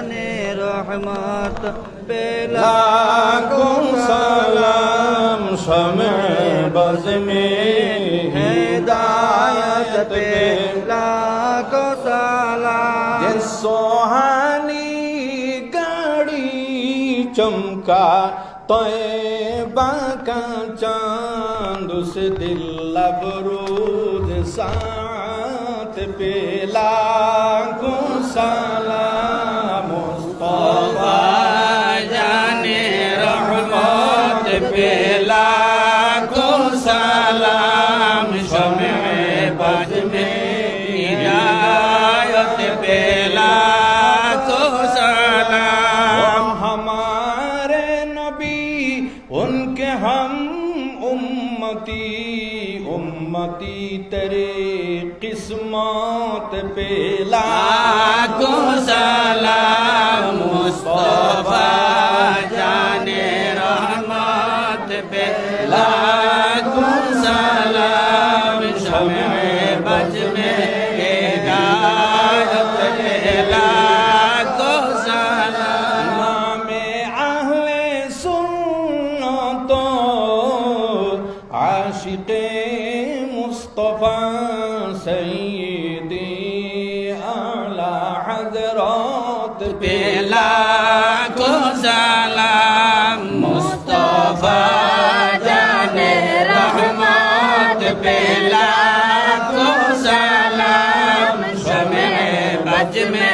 জানে রহমত পেলাকুম সালাম সমে বজমে। হেদায়ত পেলাকো সালাম। সোহানি গাড়ি চমকা তয়বা কা চাঁদ উস দিল লবরুজ সাথ পেলাকুম সালাম। पे लाखों सलाम शमे बज में हिदायत पे लाखो सलाम हम हमारे नबी उनके हम उम्मती उम्मती तेरे किस्मत पे लाखो सलाम मुस्तफा عاشق مصطفى سيدي أعلى حضرات بلا كسلام مصطفى جان رحمات بلا كسلام شمع بجمع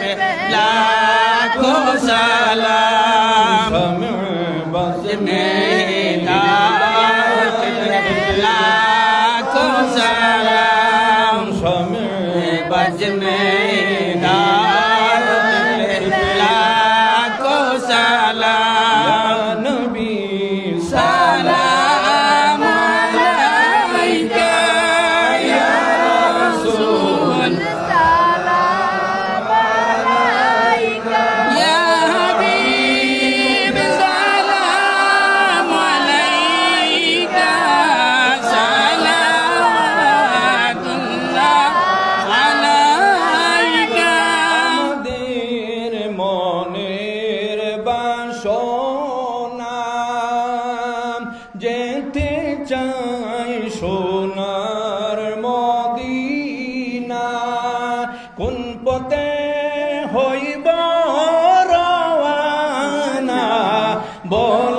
بلا كسلام شمع بجمع على সোনার মদিনা কোন পথে হইব রওয়ানা? বলে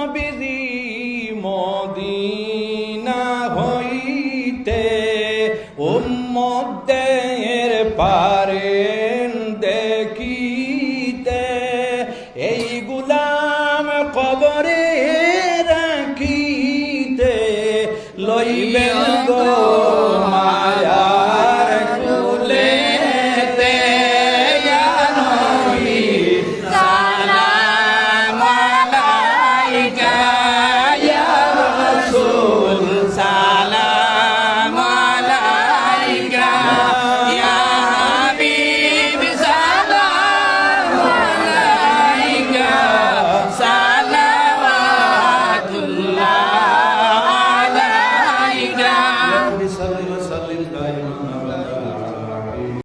নবীজি মদিনা হইতে উম্মদের পারে দেখিতে এই গুলাম কবরে রাখিতে লইবেন গো।